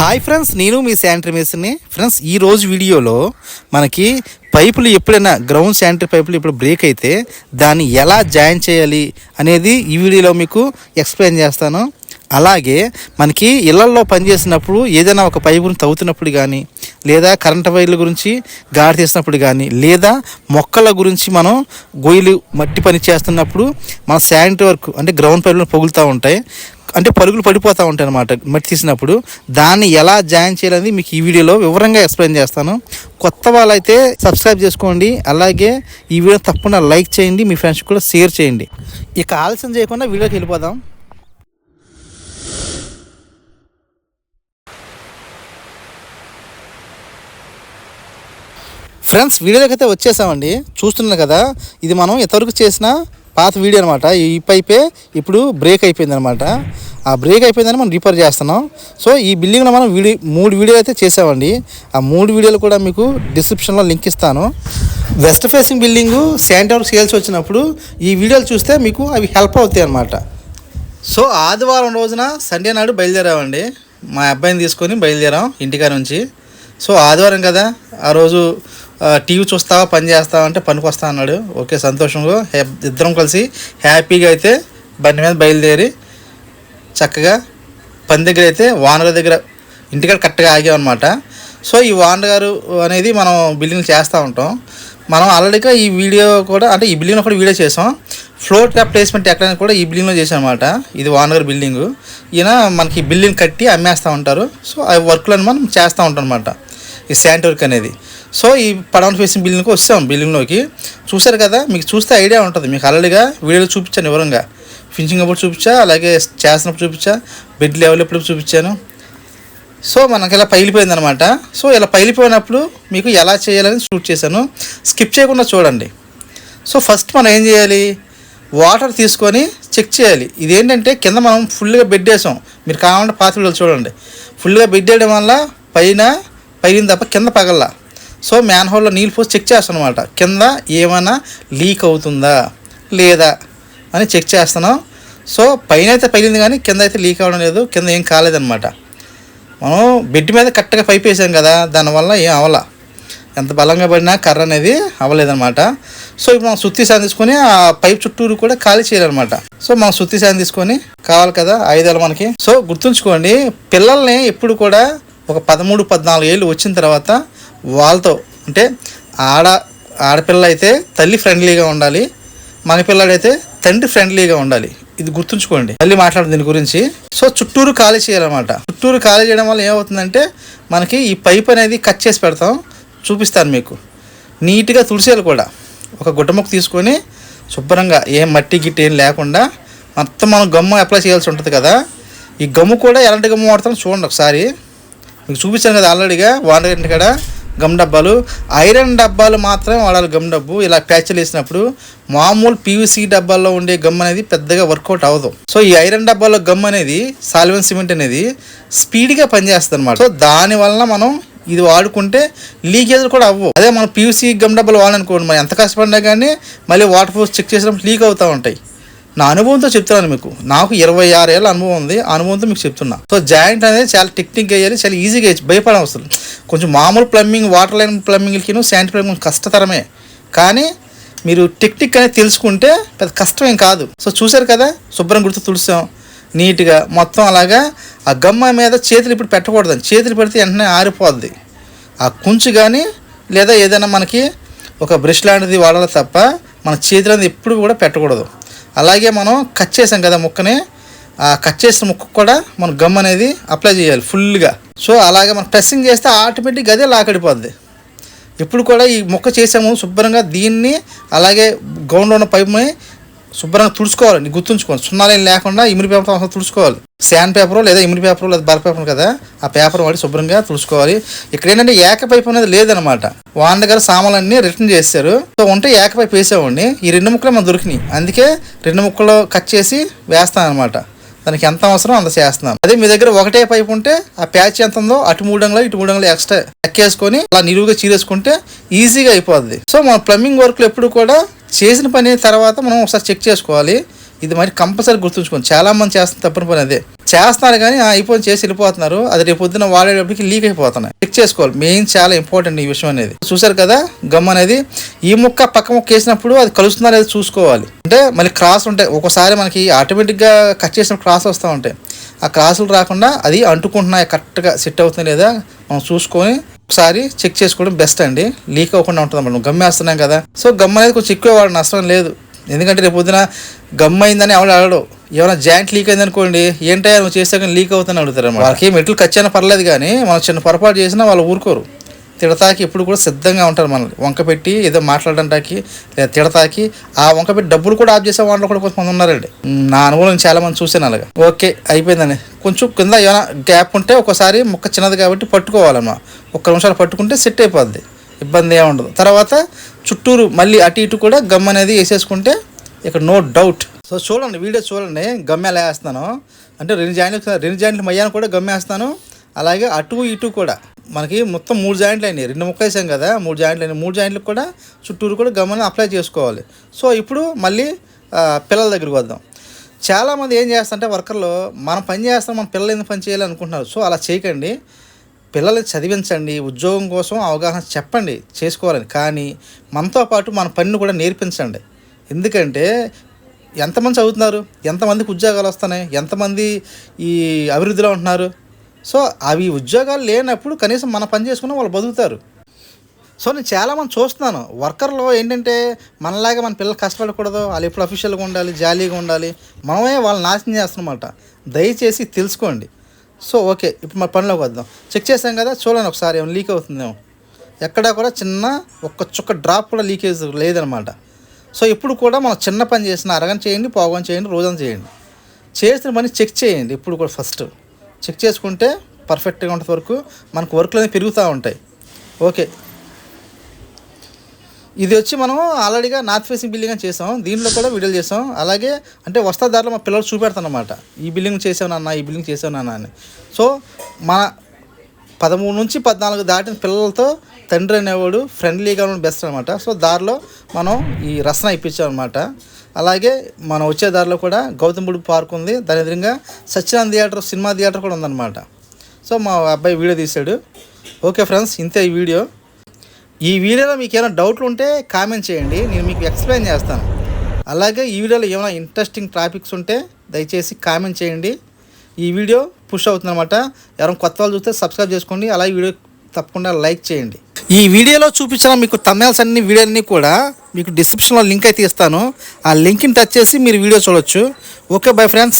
Hi friends నేను మీ sanitary మేస్ని friends ఈ రోజు వీడియోలో మనకి పైపులు ఎప్పుడైనా గ్రౌండ్ శానిటరీ పైపులు ఇప్పుడు బ్రేక్ అయితే దాన్ని ఎలా జాయిన్ చేయాలి అనేది ఈ వీడియోలో మీకు ఎక్స్ప్లెయిన్ చేస్తాను. అలాగే మనకి ఇళ్ళల్లో పనిచేసినప్పుడు ఏదైనా ఒక పైపును తవ్వుతున్నప్పుడు కానీ లేదా కరెంట్ వైర్ల గురించి గాడి తీసినప్పుడు కానీ లేదా మొక్కల గురించి మనం గొయ్యలు మట్టి పని చేస్తున్నప్పుడు మన శానిటరీ వర్క్ అంటే గ్రౌండ్ పైపులను పొగులుతూ ఉంటాయి. అంటే పరుగులు పడిపోతూ ఉంటాయి అనమాట మట్టి తీసినప్పుడు. దాన్ని ఎలా జాయిన్ చేయాలని మీకు ఈ వీడియోలో వివరంగా ఎక్స్ప్లెయిన్ చేస్తాను. కొత్త వాళ్ళైతే సబ్స్క్రైబ్ చేసుకోండి. అలాగే ఈ వీడియో తప్పకుండా లైక్ చేయండి. మీ ఫ్రెండ్స్ కూడా షేర్ చేయండి. ఇక ఆలస్యం చేయకుండా వీడియోకి వెళ్ళిపోదాం. ఫ్రెండ్స్ వీడియోలోకి అయితే వచ్చేసామండి. చూస్తున్నాను కదా ఇది మనం ఇంతవరకు చేసిన పాత వీడియో అనమాట ఈ పైపే ఇప్పుడు బ్రేక్ అయిపోయింది అనమాట ఆ బ్రేక్ అయిపోయిందని మనం రిపేర్ చేస్తున్నాం. సో ఈ బిల్డింగ్లో మనం వీడియో మూడు వీడియోలు అయితే చేసామండి. ఆ మూడు వీడియోలు కూడా మీకు డిస్క్రిప్షన్లో లింక్ ఇస్తాను. వెస్ట్ ఫేసింగ్ బిల్డింగు శాంటవర్ సేల్స్ వచ్చినప్పుడు ఈ వీడియోలు చూస్తే మీకు అవి హెల్ప్ అవుతాయి అనమాట సో ఆదివారం రోజున సండే నాడు బయలుదేరామండి. మా అబ్బాయిని తీసుకొని బయలుదేరాం ఇంటికాడ నుంచి. సో ఆదివారం కదా ఆ రోజు టీవీ చూస్తావా పని చేస్తావా అంటే పనికి వస్తా అన్నాడు. ఓకే సంతోషంగా. ఇద్దరం కలిసి హ్యాపీగా అయితే బండి మీద బయలుదేరి చక్కగా పని దగ్గర అయితే వానర్ దగ్గర ఇంటికాడ కరెక్ట్గా ఆగామన్నమాట. సో ఈ వానర్ గారు అనేది మనం బిల్డింగ్ చేస్తూ ఉంటాం. మనం ఆల్రెడీగా ఈ వీడియో కూడా అంటే ఈ బిల్డింగ్లో కూడా వీడియో చేసాం. ఫ్లోర్ ట్యాప్ ప్లేస్మెంట్ ఎక్కడ కూడా ఈ బిల్డింగ్లో చేసాం అనమాట ఇది వానగర్ బిల్డింగ్ ఈయన మనకి బిల్డింగ్ కట్టి అమ్మేస్తూ ఉంటారు. సో ఆ వర్క్లను మనం చేస్తూ ఉంటాం అనమాట ఈ శాంట్ వర్క్ అనేది. సో ఈ పడవన్ ఫేసింగ్ బిల్డింగ్కి వస్తాం బిల్డింగ్లోకి చూశారు కదా మీకు చూస్తే ఐడియా ఉంటుంది. మీకు ఆల్రెడీగా వీడియోలో చూపించాను వివరంగా. ఫినిషింగ్ అప్పుడు చూపించా అలాగే చేసినప్పుడు చూపించా బెడ్ లెవెల్ ఎప్పుడు చూపించాను. సో మనకి ఇలా పైలిపోయింది అనమాట సో ఇలా పైలిపోయినప్పుడు మీకు ఎలా చేయాలని షూట్ చేశాను. స్కిప్ చేయకుండా చూడండి. సో ఫస్ట్ మనం ఏం చేయాలి? వాటర్ తీసుకొని చెక్ చేయాలి. ఇదేంటంటే కింద మనం ఫుల్గా బెడ్ వేసాం. మీరు కావాలంటే పాత్రలు చూడండి. ఫుల్గా బెడ్ వేయడం వల్ల పైన పైన తప్ప కింద పగల్లా. సో మ్యాన్ హోల్లో నీళ్ళు పోసి చెక్ చేస్తాను అనమాట కింద ఏమైనా లీక్ అవుతుందా? లేదా? అని చెక్ చేస్తున్నాం సో పైన అయితే పగిలింది కానీ కింద అయితే లీక్ అవ్వడం లేదు. కింద ఏం కాలేదన్నమాట. మనం బెడ్ మీద కరెక్ట్గా పైప్ వేసాం కదా దానివల్ల ఏం అవలా. ఎంత బలంగా పడినా కర్ర అనేది అవ్వలేదన్నమాట సో ఇప్పుడు మనం సుత్తి సాయం తీసుకొని ఆ పైప్ చుట్టూరు కూడా ఖాళీ చేయాలన్నమాట. సో మనం సుత్తి సాయం తీసుకొని కావాలి కదా ఆయుధాలు మనకి. సో గుర్తుంచుకోండి పిల్లల్ని ఎప్పుడు కూడా ఒక పదమూడు పద్నాలుగు ఏళ్ళు వచ్చిన తర్వాత వాళ్ళతో అంటే ఆడ ఆడపిల్ల అయితే తల్లి ఫ్రెండ్లీగా ఉండాలి మగపిల్లాడైతే తండ్రి ఫ్రెండ్లీగా ఉండాలి. ఇది గుర్తుంచుకోండి. మళ్ళీ మాట్లాడు దీని గురించి. సో చుట్టూరు ఖాళీ చేయాలన్నమాట. చుట్టూరు ఖాళీ చేయడం వల్ల ఏమవుతుందంటే మనకి ఈ పైప్ అనేది కట్ చేసి పెడతాం చూపిస్తాను మీకు. నీట్గా తుడిసేయాలి కూడా. ఒక గుడ్డముక్క తీసుకొని శుభ్రంగా ఏం మట్టి గిట్టి ఏం లేకుండా మొత్తం మనం గమ్ము అప్లై చేయాల్సి ఉంటుంది కదా. ఈ గమ్ము కూడా ఎలాంటి గమ్ము వాడతాం చూడండి ఒకసారి. మీకు చూపించాను కదా ఆల్రెడీగా వాడేంటి కదా గమ్ డబ్బాలు. ఐరన్ డబ్బాలు మాత్రమే వాడాలి గమ్ డబ్బు. ఇలా ప్యాచ్లు వేసినప్పుడు మామూలు పీవీసీ డబ్బాల్లో ఉండే గమ్ అనేది పెద్దగా వర్కౌట్ అవ్వదు. సో ఈ ఐరన్ డబ్బాలో గమ్ అనేది సాల్వెన్ సిమెంట్ అనేది స్పీడ్గా పనిచేస్తుంది అనమాట సో దాని వలన మనం ఇది వాడుకుంటే లీకేజ్ కూడా అవ్వవు. అదే మనం పీవీసీ గమ్ డబ్బాలు వాడాలనుకోండి మనం ఎంత కష్టపడినా కానీ మళ్ళీ వాటర్ ఫోర్స్ చెక్ చేసినప్పుడు లీక్ అవుతూ ఉంటాయి. నా అనుభవంతో చెప్తున్నాను మీకు. నాకు ఇరవై ఆరు ఏళ్ళ అనుభవం ఉంది. ఆ అనుభవంతో మీకు చెప్తున్నా. సో జాయింట్ అనేది చాలా టెక్నిక్ వేయాలి చాలా ఈజీగా వేయచ్చు. భయపడవసరం. కొంచెం మామూలు ప్లంబింగ్ వాటర్ లైన్ ప్లంబింగ్కి శానిటరీ ప్లంబింగ్ కష్టతరమే. కానీ మీరు టెక్నిక్ అనేది తెలుసుకుంటే పెద్ద కష్టం ఏం కాదు. సో చూశారు కదా శుభ్రం గుర్తు తుడిసాం. నీట్గా మొత్తం అలాగా ఆ గమ్మ మీద చేతులు ఇప్పుడు పెట్టకూడదు చేతులు పెడితే వెంటనే ఆరిపోద్ది. ఆ కుంచు కానీ లేదా ఏదైనా మనకి ఒక బ్రష్ లాంటిది వాడాలి తప్ప మన చేతులు అనేది ఎప్పుడు కూడా పెట్టకూడదు. అలాగే మనం కట్ చేసాం కదా ముక్కని కట్ చేసిన ముక్కకు కూడా మనం గమ్ అనేది అప్లై చేయాలి ఫుల్గా సో అలాగే మనం ప్రెస్సింగ్ చేస్తే ఆటోమేటిక్గా అదే లాకడిపోద్ది. ఇప్పుడు కూడా ఈ మొక్క చేసాము శుభ్రంగా దీన్ని అలాగే గౌండ్లో ఉన్న పైపుని శుభ్రంగా తుడుచుకోవాలి. నీకు గుర్తుంచుకోవాలి సున్నాలు లేకుండా ఇమిడి పేపర్తో అవసరం తుడుచుకోవాలి. శాండ్ పేపర్ లేదా ఇమిడి పేపర్ లేదా బర్ పేపర్ కదా ఆ పేపర్ వాడి శుభ్రంగా తుడుచుకోవాలి. ఇక్కడ ఏంటంటే ఏక పైపు అనేది లేదనమాట వాన్ దగ్గర సామాన్లన్నీ రిటర్న్ చేశారు సో ఉంటే ఏక పైపు వేసేవాడిని. ఈ రెండు ముక్కలు మనం దొరికినాయి. అందుకే రెండు ముక్కలు కట్ చేసి వేస్తాను అనమాట దానికి ఎంత అవసరం అంత చేస్తున్నాను అదే మీ దగ్గర ఒకటే పైప్ ఉంటే ఆ ప్యాచ్ ఎంత ఉందో అటు మూడంగా ఇటు మూడంగా ఎక్స్ట్రా ఎక్కేసుకొని అలా నిలువుగా చీరేసుకుంటే ఈజీగా అయిపోద్ది. సో మన ప్లంబింగ్ వర్క్లు ఎప్పుడు కూడా చేసిన పని తర్వాత మనం ఒకసారి చెక్ చేసుకోవాలి. ఇది మరి కంపల్సరీ గుర్తుంచుకోండి. చాలా మంది చేస్తున్న తప్పని పని అదే. చేస్తున్నారు కానీ ఐఫోన్ చేసి వెళ్ళిపోతున్నారు. అది రేపు పొద్దున వాడేటప్పటికి లీక్ అయిపోతున్నాయి. చెక్ చేసుకోవాలి. మెయిన్ చాలా ఇంపార్టెంట్ ఈ విషయం అనేది. చూసారు కదా గమ్ అనేది. ఈ ముక్క పక్క ముక్క వేసినప్పుడు అది కలుస్తుందా లేదా చూసుకోవాలి. అంటే మళ్ళీ క్రాస్ ఉంటాయి ఒక్కోసారి మనకి ఆటోమేటిక్గా కట్ చేసిన క్రాస్ వస్తూ ఉంటాయి. ఆ క్రాసులు రాకుండా అది అంటుకుంటున్నాయి కరెక్ట్గా సెట్ అవుతుంది లేదా మనం చూసుకొని ఒకసారి చెక్ చేసుకోవడం బెస్ట్ అండి. లీక్ అవ్వకుండా ఉంటుంది మనం గమ్ వేస్తున్నాం కదా. సో గమ్ అనేది కొంచెం ఎక్కువ వాడు నష్టం లేదు. ఎందుకంటే రేపు పొద్దున గమ్ అయిందని ఎవరు అడగడు. ఏమైనా జాయింట్ లీక్ అయింది అనుకోండి ఏంటో నువ్వు చేస్తే లీక్ అవుతుందని అడుగుతారు వాళ్ళకి మెట్లు ఖచ్చితంగా పర్లేదు కానీ మనం చిన్న పొరపాటు చేసినా వాళ్ళు ఊరుకోరు. తిడతాకి ఎప్పుడు కూడా సిద్ధంగా ఉంటారు మనల్ని. వంక పెట్టి ఏదో మాట్లాడడానికి లేదా తిడతాకి ఆ వంక పెట్టి డబ్బులు కూడా ఆఫ్ చేసే వాళ్ళు కూడా కొంతమంది ఉన్నారండి. నా అనుభవం చాలామంది చాలా మంది చూసాను అలాగా. ఓకే అయిపోయిందండి. కొంచెం కింద ఏమైనా గ్యాప్ ఉంటే ఒకసారి ముక్క చిన్నది కాబట్టి పట్టుకోవాలమ్మా. ఒక్క నిమిషాలు పట్టుకుంటే సెట్ అయిపోద్ది. ఇబ్బంది ఏమి ఉండదు. తర్వాత చుట్టూరు మళ్ళీ అటు ఇటు కూడా గమ్ అనేది వేసేసుకుంటే ఇక్కడ నో డౌట్. సో చూడండి వీడియో చూడండి. గమ్మెలా వేస్తాను అంటే రెండు జాయింట్లు రెండు జాయింట్లు మయ్యాను కూడా గమ్మేస్తాను అలాగే అటు ఇటు కూడా. మనకి మొత్తం మూడు జాయింట్లు అయినాయి. రెండు ముక్క వేసాం కదా మూడు జాయింట్లు అయినాయి. మూడు జాయింట్లకు కూడా చుట్టూరు కూడా గమ్మని అప్లై చేసుకోవాలి. సో ఇప్పుడు మళ్ళీ పిల్లల దగ్గరికి వద్దాం. చాలామంది ఏం చేస్తారంటే వర్కర్లు మనం పని చేస్తాం మన పిల్లలు ఎందుకు పని చేయాలి అనుకుంటున్నారు. సో అలా చేయకండి. పిల్లల్ని చదివించండి. ఉద్యోగం కోసం అవగాహన చెప్పండి. చేసుకోవాలని. కానీ మనతో పాటు మన పనిని కూడా నేర్పించండి. ఎందుకంటే ఎంతమంది చదువుతున్నారు? ఎంతమందికి ఉద్యోగాలు వస్తున్నాయి? ఎంతమంది ఈ అభివృద్ధిలో ఉంటున్నారు? సో అవి ఉద్యోగాలు లేనప్పుడు కనీసం మన పని చేసుకున్న వాళ్ళు బతుకుతారు. సో నేను చాలామంది చూస్తున్నాను. వర్కర్లో ఏంటంటే మనలాగా మన పిల్లలు కష్టపడకూడదు. వాళ్ళు ఎప్పుడు అఫీషియల్గా ఉండాలి జాలీగా ఉండాలి. మనమే వాళ్ళని నాశనం చేస్తున్నమాట దయచేసి తెలుసుకోండి. సో ఓకే ఇప్పుడు మన పనిలోకి వద్దాం. చెక్ చేసాం కదా చూడండి ఒకసారి ఏమైనా లీక్ అవుతుందేమో. ఎక్కడా కూడా చిన్న ఒక్క చుక్క డ్రాప్ కూడా లీకేజ్ లేదనమాట సో ఇప్పుడు కూడా మనం చిన్న పని చేసిన అరగని చేయండి పోగని చేయండి రోజన చేయండి. చేసిన పని చెక్ చేయండి ఇప్పుడు కూడా ఫస్ట్ చెక్ చేసుకుంటే పర్ఫెక్ట్గా ఉంటుంది వరకు మనకు వర్క్లు అనేవి పెరుగుతూ ఉంటాయి. ఓకే. ఇది వచ్చి మనం ఆల్రెడీగా నార్త్ ఫేసింగ్ బిల్డింగ్ అని చేసాం. దీంట్లో కూడా వీడియోలు చేసాం. అలాగే అంటే వస్తా దారిలో మా పిల్లలు చూపెడతానమాట ఈ బిల్డింగ్ చేసావు నాన్న ఈ బిల్డింగ్ చేసావు నాన్న అని. సో మన పదమూడు నుంచి పద్నాలుగు దాటిన పిల్లలతో తండ్రి అనేవాడు ఫ్రెండ్లీగా ఉన్న బెస్ట్ అనమాట సో దారిలో మనం ఈ రసన ఇప్పించాం అనమాట అలాగే మనం వచ్చే దారిలో కూడా గౌతమ్ బుడ్ పార్క్ ఉంది. దాని ఎదురుగా సత్యనారాయణ థియేటర్ సినిమా థియేటర్ కూడా ఉందన్నమాట. సో మా అబ్బాయి వీడియో తీశాడు. ఓకే ఫ్రెండ్స్ ఇంతే ఈ వీడియో. ఈ వీడియోలో మీకు ఏమైనా డౌట్లు ఉంటే కామెంట్ చేయండి. నేను మీకు ఎక్స్ప్లెయిన్ చేస్తాను. అలాగే ఈ వీడియోలో ఏమైనా ఇంట్రెస్టింగ్ టాపిక్స్ ఉంటే దయచేసి కామెంట్ చేయండి. ఈ వీడియో పుష్ అవుతుందన్నమాట. ఎవరైనా కొత్త వాళ్ళు చూస్తే సబ్స్క్రైబ్ చేసుకోండి. అలాగే వీడియో తప్పకుండా లైక్ చేయండి. ఈ వీడియోలో చూపించిన మీకు తమిళస్ అన్ని వీడియోలన్నీ కూడా మీకు డిస్క్రిప్షన్లో లింక్ అయితే ఇస్తాను. ఆ లింక్ని టచ్ చేసి మీరు వీడియో చూడొచ్చు. Okay bye friends